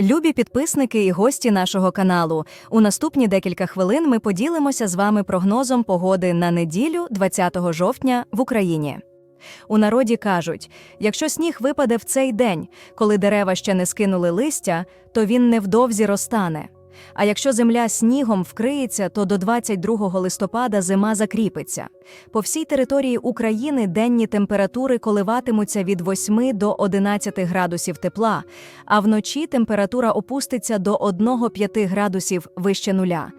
Любі підписники і гості нашого каналу. У наступні декілька хвилин ми поділимося з вами прогнозом погоди на неділю, 20 жовтня, в Україні. У народі кажуть: якщо сніг випаде в цей день, коли дерева ще не скинули листя, то він невдовзі розтане. А якщо земля снігом вкриється, то до 22 листопада зима закріпиться. По всій території України денні температури коливатимуться від 8 до 11 градусів тепла, а вночі температура опуститься до 1-5 градусів вище нуля.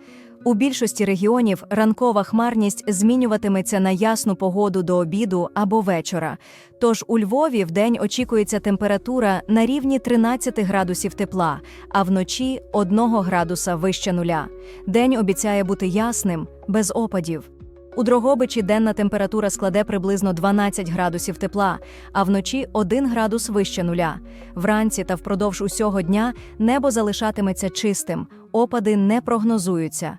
У більшості регіонів ранкова хмарність змінюватиметься на ясну погоду до обіду або вечора. Тож у Львові вдень очікується температура на рівні 13 градусів тепла, а вночі 1 градуса вище нуля. День обіцяє бути ясним, без опадів. У Дрогобичі денна температура складе приблизно 12 градусів тепла, а вночі 1 градус вище нуля. Вранці та впродовж усього дня небо залишатиметься чистим, опади не прогнозуються.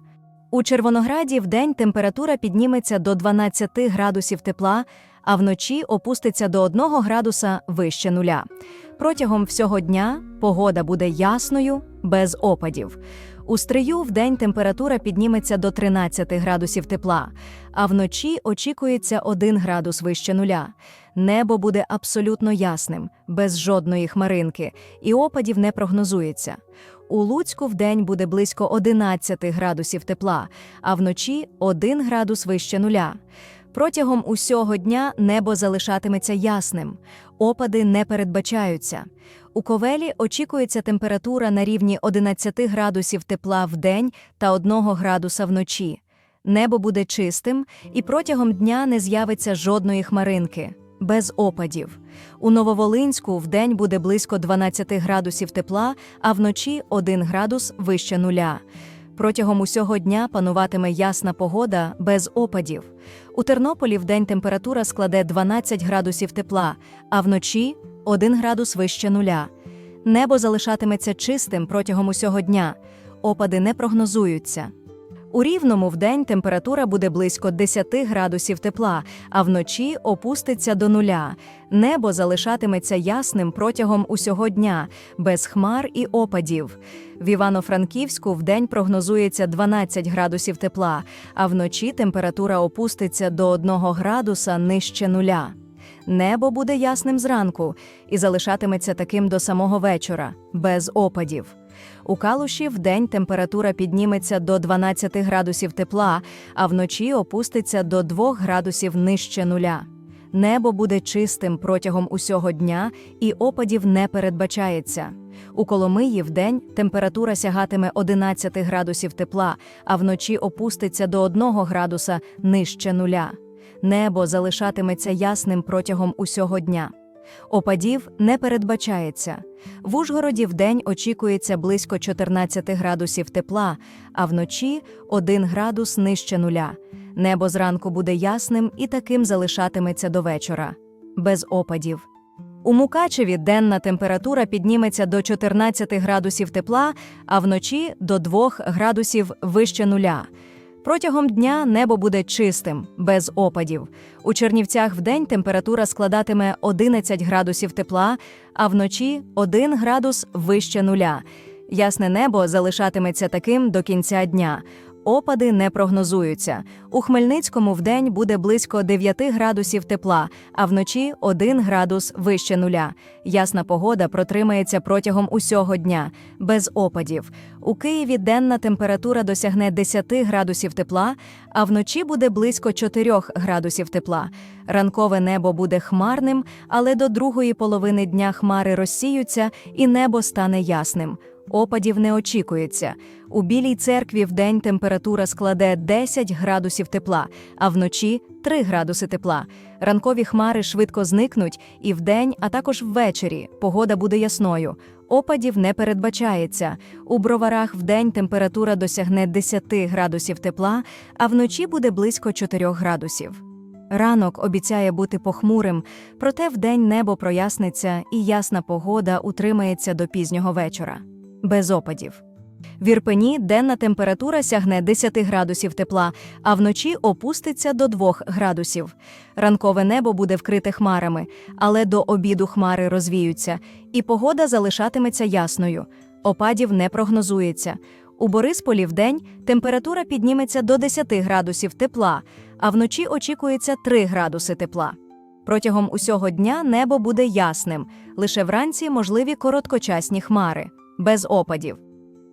У Червонограді вдень температура підніметься до 12 градусів тепла, а вночі опуститься до 1 градуса вище нуля. Протягом всього дня погода буде ясною, без опадів. У стрию вдень температура підніметься до 13 градусів тепла, а вночі очікується 1 градус вище нуля. Небо буде абсолютно ясним, без жодної хмаринки, і опадів не прогнозується. У Луцьку вдень буде близько 11 градусів тепла, а вночі 1 градус вище нуля. Протягом усього дня небо залишатиметься ясним, опади не передбачаються. У Ковелі очікується температура на рівні 11 градусів тепла в день та 1 градуса вночі. Небо буде чистим, і протягом дня не з'явиться жодної хмаринки, без опадів. У Нововолинську вдень буде близько 12 градусів тепла, а вночі 1 градус вище нуля. Протягом усього дня пануватиме ясна погода без опадів. У Тернополі вдень температура складе 12 градусів тепла, а вночі 1 градус вище нуля. Небо залишатиметься чистим протягом усього дня. Опади не прогнозуються. У Рівному вдень температура буде близько 10 градусів тепла, а вночі опуститься до нуля. Небо залишатиметься ясним протягом усього дня, без хмар і опадів. В Івано-Франківську вдень прогнозується 12 градусів тепла, а вночі температура опуститься до 1 градуса нижче нуля. Небо буде ясним зранку і залишатиметься таким до самого вечора, без опадів. У Калуші вдень температура підніметься до 12 градусів тепла, а вночі опуститься до 2 градусів нижче нуля. Небо буде чистим протягом усього дня і опадів не передбачається. У Коломиї вдень температура сягатиме 11 градусів тепла, а вночі опуститься до 1 градуса нижче нуля. Небо залишатиметься ясним протягом усього дня. Опадів не передбачається. В Ужгороді вдень очікується близько 14 градусів тепла, а вночі 1 градус нижче нуля. Небо зранку буде ясним і таким залишатиметься до вечора. Без опадів. У Мукачеві денна температура підніметься до 14 градусів тепла, а вночі до 2 градусів вище нуля. Протягом дня небо буде чистим, без опадів. У Чернівцях вдень температура складатиме 11 градусів тепла, а вночі 1 градус вище нуля. Ясне небо залишатиметься таким до кінця дня. Опади не прогнозуються. У Хмельницькому вдень буде близько 9 градусів тепла, а вночі 1 градус вище нуля. Ясна погода протримається протягом усього дня, без опадів. У Києві денна температура досягне 10 градусів тепла, а вночі буде близько 4 градусів тепла. Ранкове небо буде хмарним, але до другої половини дня хмари розсіються і небо стане ясним. Опадів не очікується. У Білій церкві вдень температура складе 10 градусів тепла, а вночі 3 градуси тепла. Ранкові хмари швидко зникнуть і вдень, а також ввечері погода буде ясною. Опадів не передбачається. У броварах вдень температура досягне 10 градусів тепла, а вночі буде близько 4 градусів. Ранок обіцяє бути похмурим, проте вдень небо проясниться і ясна погода утримається до пізнього вечора. Без опадів. В Ірпені денна температура сягне 10 градусів тепла, а вночі опуститься до 2 градусів. Ранкове небо буде вкрите хмарами, але до обіду хмари розвіються, і погода залишатиметься ясною. Опадів не прогнозується. У Борисполі вдень температура підніметься до 10 градусів тепла, а вночі очікується 3 градуси тепла. Протягом усього дня небо буде ясним, лише вранці можливі короткочасні хмари, без опадів.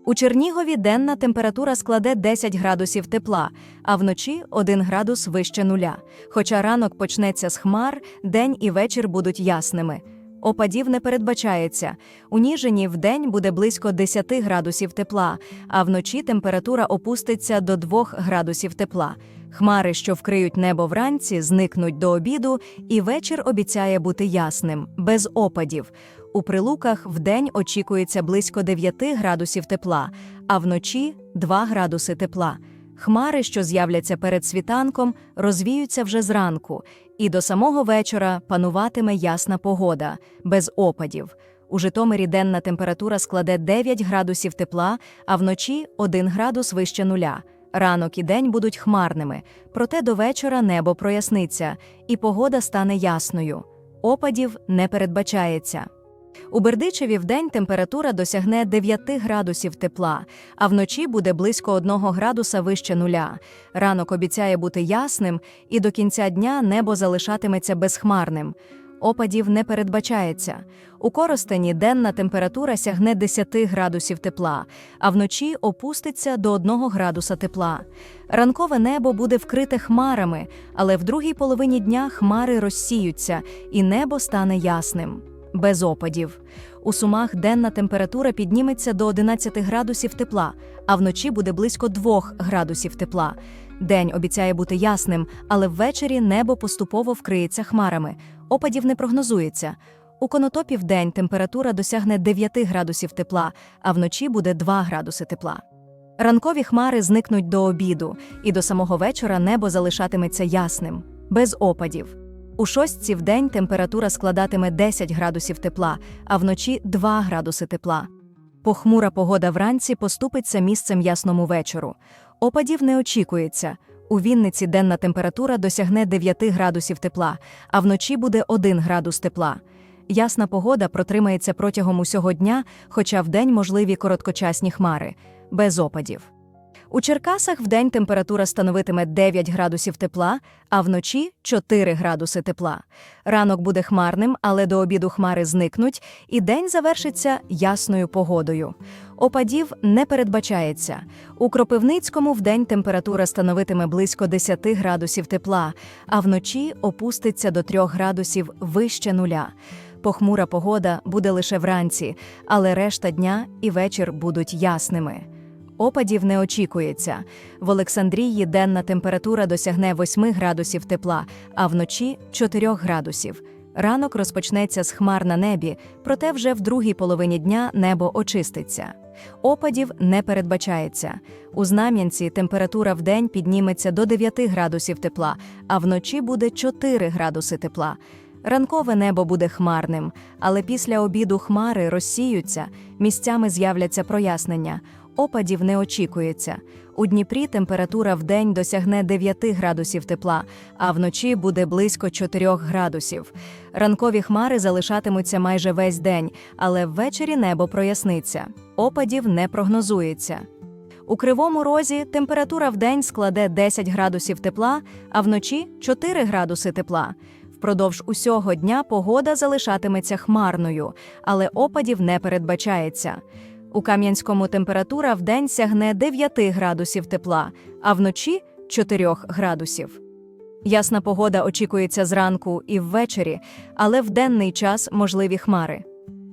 У Чернігові денна температура складе 10 градусів тепла, а вночі 1 градус вище нуля. Хоча ранок почнеться з хмар, день і вечір будуть ясними. Опадів не передбачається. У Ніжині вдень буде близько 10 градусів тепла, а вночі температура опуститься до 2 градусів тепла. Хмари, що вкриють небо вранці, зникнуть до обіду, і вечір обіцяє бути ясним, без опадів. У прилуках вдень очікується близько 9 градусів тепла, а вночі 2 градуси тепла. Хмари, що з'являться перед світанком, розвіються вже зранку, і до самого вечора пануватиме ясна погода, без опадів. У Житомирі денна температура складе 9 градусів тепла, а вночі 1 градус вище нуля. Ранок і день будуть хмарними, проте до вечора небо проясниться, і погода стане ясною. Опадів не передбачається. У Бердичеві вдень температура досягне 9 градусів тепла, а вночі буде близько 1 градуса вище нуля. Ранок обіцяє бути ясним, і до кінця дня небо залишатиметься безхмарним. Опадів не передбачається. У Коростені денна температура сягне 10 градусів тепла, а вночі опуститься до 1 градуса тепла. Ранкове небо буде вкрите хмарами, але в другій половині дня хмари розсіються, і небо стане ясним без опадів. У сумах денна температура підніметься до 11 градусів тепла, а вночі буде близько 2 градусів тепла. День обіцяє бути ясним, але ввечері небо поступово вкриється хмарами. Опадів не прогнозується. У конотопі вдень температура досягне 9 градусів тепла, а вночі буде 2 градуси тепла. Ранкові хмари зникнуть до обіду, і до самого вечора небо залишатиметься ясним, без опадів. У шостці в день температура складатиме 10 градусів тепла, а вночі 2 градуси тепла. Похмура погода вранці поступиться місцем ясному вечору. Опадів не очікується. У Вінниці денна температура досягне 9 градусів тепла, а вночі буде 1 градус тепла. Ясна погода протримається протягом усього дня, хоча вдень можливі короткочасні хмари, без опадів. У Черкасах вдень температура становитиме 9 градусів тепла, а вночі 4 градуси тепла. Ранок буде хмарним, але до обіду хмари зникнуть, і день завершиться ясною погодою. Опадів не передбачається. У Кропивницькому вдень температура становитиме близько 10 градусів тепла, а вночі опуститься до 3 градусів вище нуля. Похмура погода буде лише вранці, але решта дня і вечір будуть ясними. Опадів не очікується. В Олександрії денна температура досягне 8 градусів тепла, а вночі 4 градусів. Ранок розпочнеться з хмар на небі, проте вже в другій половині дня небо очиститься. Опадів не передбачається. У Знам'янці температура в день підніметься до 9 градусів тепла, а вночі буде 4 градуси тепла. Ранкове небо буде хмарним, але після обіду хмари розсіються, місцями з'являться прояснення. Опадів не очікується. У Дніпрі температура в день досягне 9 градусів тепла, а вночі буде близько 4 градусів. Ранкові хмари залишатимуться майже весь день, але ввечері небо проясниться. Опадів не прогнозується. У кривому розі температура в день складе 10 градусів тепла, а вночі 4 градуси тепла. Впродовж усього дня погода залишатиметься хмарною, але опадів не передбачається. У Кам'янському температура в день сягне 9 градусів тепла, а вночі 4 градусів. Ясна погода очікується зранку і ввечері, але в денний час можливі хмари.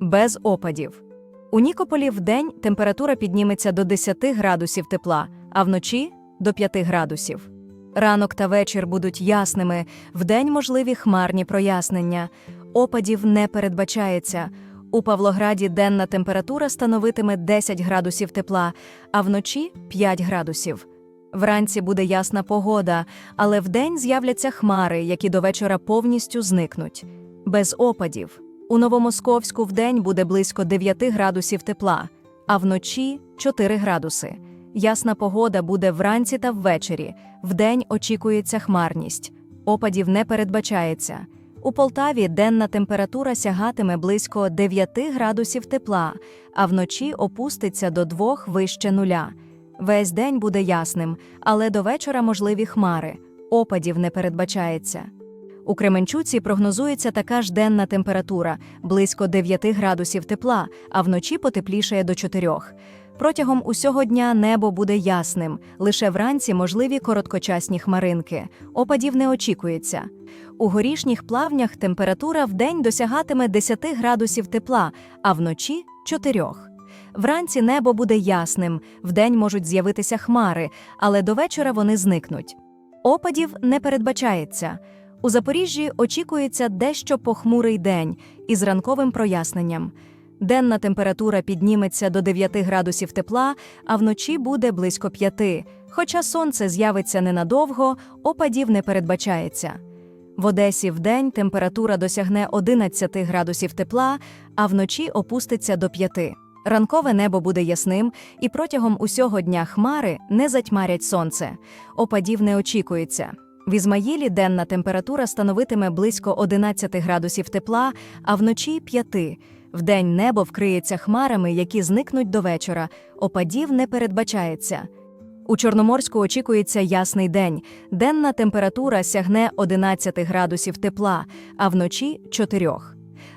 Без опадів. У Нікополі в день температура підніметься до 10 градусів тепла, а вночі до 5 градусів. Ранок та вечір будуть ясними, вдень можливі хмарні прояснення. Опадів не передбачається. У Павлограді денна температура становитиме 10 градусів тепла, а вночі 5 градусів. Вранці буде ясна погода, але вдень з'являться хмари, які до вечора повністю зникнуть. Без опадів. У Новомосковську вдень буде близько 9 градусів тепла, а вночі 4 градуси. Ясна погода буде вранці та ввечері. Вдень очікується хмарність. Опадів не передбачається. У Полтаві денна температура сягатиме близько 9 градусів тепла, а вночі опуститься до 2 вище нуля. Весь день буде ясним, але до вечора можливі хмари. Опадів не передбачається. У Кременчуці прогнозується така ж денна температура близько 9 градусів тепла, а вночі потеплішає до 4. Протягом усього дня небо буде ясним, лише вранці можливі короткочасні хмаринки. Опадів не очікується. У горішніх плавнях температура вдень досягатиме 10 градусів тепла, а вночі 4. Вранці небо буде ясним, вдень можуть з'явитися хмари, але до вечора вони зникнуть. Опадів не передбачається. У Запоріжжі очікується дещо похмурий день із ранковим проясненням. Денна температура підніметься до 9 градусів тепла, а вночі буде близько 5. Хоча сонце з'явиться ненадовго, опадів не передбачається. В Одесі вдень температура досягне 11 градусів тепла, а вночі опуститься до 5. Ранкове небо буде ясним, і протягом усього дня хмари не затьмарять сонце. Опадів не очікується. В Ізмаїлі денна температура становитиме близько 11 градусів тепла, а вночі 5. Вдень небо вкриється хмарами, які зникнуть до вечора. Опадів не передбачається. У Чорноморську очікується ясний день. Денна температура сягне 11 градусів тепла, а вночі 4.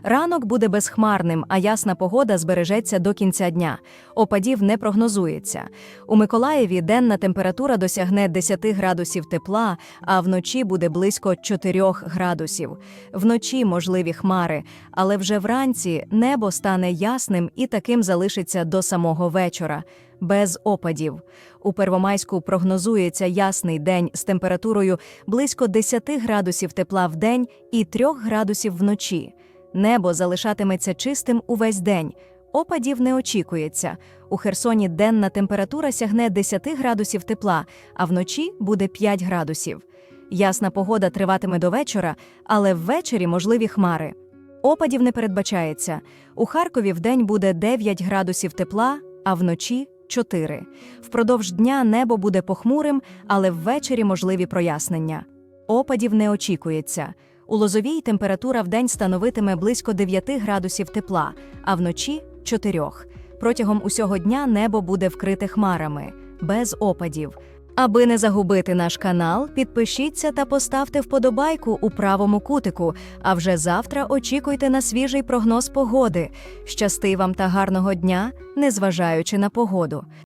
Ранок буде безхмарним, а ясна погода збережеться до кінця дня. Опадів не прогнозується. У Миколаєві денна температура досягне 10 градусів тепла, а вночі буде близько 4 градусів. Вночі можливі хмари, але вже вранці небо стане ясним і таким залишиться до самого вечора. Без опадів. У Первомайську прогнозується ясний день з температурою близько 10 градусів тепла в день і 3 градусів вночі. Небо залишатиметься чистим увесь день. Опадів не очікується. У Херсоні денна температура сягне 10 градусів тепла, а вночі буде 5 градусів. Ясна погода триватиме до вечора, але ввечері можливі хмари. Опадів не передбачається. У Харкові вдень буде 9 градусів тепла, а вночі 4. Впродовж дня небо буде похмурим, але ввечері можливі прояснення. Опадів не очікується. У Лозовій температура вдень становитиме близько 9 градусів тепла, а вночі 4. Протягом усього дня небо буде вкрите хмарами, без опадів. Аби не загубити наш канал, підпишіться та поставте вподобайку у правому кутику. А вже завтра очікуйте на свіжий прогноз погоди. Щасти вам та гарного дня, незважаючи на погоду.